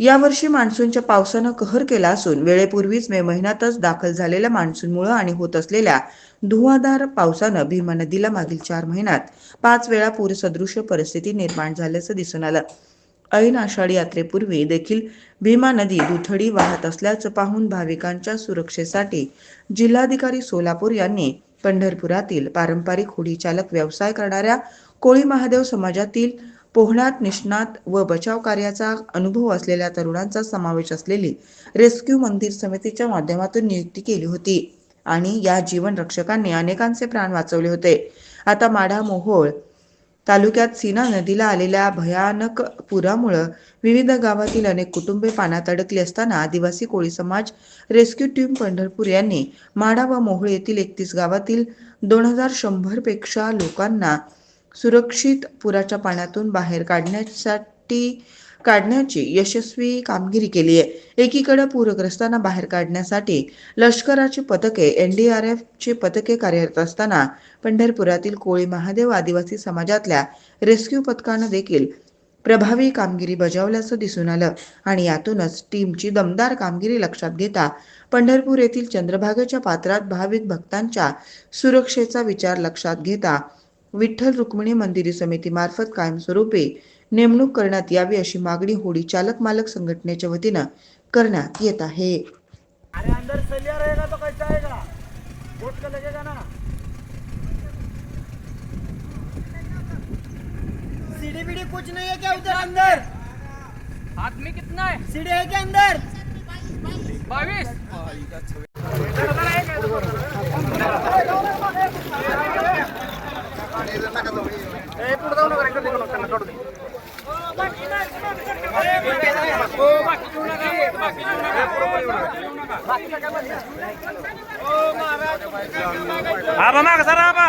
यावर्षी मान्सूनच्या पावसानं कहर केला असून वेळेपूर्वीच मे महिन्यातच दाखल झालेल्या मान्सूनमुळे आणि होत असलेल्या धुवाधार पावसानं भीमा नदीला मागील चार महिन्यात पाच वेळा पूरसदृश्य परिस्थिती निर्माण झाल्याचं दिसून आलं. ऐन आषाढी यात्रेपूर्वी देखील भीमा नदी दुथडी वाहत असल्याचं पाहून भाविकांच्या सुरक्षेसाठी जिल्हाधिकारी सोलापूर यांनी पंढरपुरातील पारंपरिक होडी चालक व्यवसाय करणाऱ्या कोळी महादेव समाजातील पोहण्यात निष्णात व बचाव कार्याचा अनुभव असलेल्या तरुणांचा समावेश असलेली रेस्क्यू मंदिर समितीच्या माध्यमातून नियुक्ती केली होती आणि या जीवन रक्षकांनी अनेकांचे प्राण वाचवले होते. आता माढा मोहोळ तालुक्यात सीना नदीला आलेल्या भयानक पुरामुळं विविध गावातील अनेक कुटुंबे पाण्यात अडकली असताना आदिवासी कोळी समाज रेस्क्यू टीम पंढरपूर यांनी माढा व मोहोळ येथील एकतीस गावातील दोन हजार शंभरपेक्षा लोकांना सुरक्षित पुराच्या पाण्यातून बाहेर काढण्यासाठी काढण्याची यशस्वी कामगिरी केली आहे. एकीकडे पूरग्रस्तांना बाहेर काढण्यासाठी लष्कराची पथके एनडीआरएफ ची पथके कार्यरत असताना पंढरपुरातील कोळी महादेव आदिवासी समाजातल्या रेस्क्यू पथकानं देखील प्रभावी कामगिरी बजावल्याचं दिसून आलं आणि यातूनच टीमची दमदार कामगिरी लक्षात घेता पंढरपूर येथील चंद्रभागेच्या पात्रात भाविक भक्तांच्या सुरक्षेचा विचार लक्षात घेता विठ्ठल रुक्मिणी मंदिरी समितीमार्फत कायमस्वरूपी नेमणूक करण्यात यावी अशी मागणी होडी चालक मालक संघटनेच्या वतीनं करण्यात येत आहे. अरे अंदर सलिया रहेगा तो कैसा आएगा? वोट का लगेगा ना। सीढ़ी बीढ़ी कुछ नहीं है क्या उधर अंदर? आदमी कितना है? सीढ़ी है क्या अंदर? बाईस। आबा माग सर आबा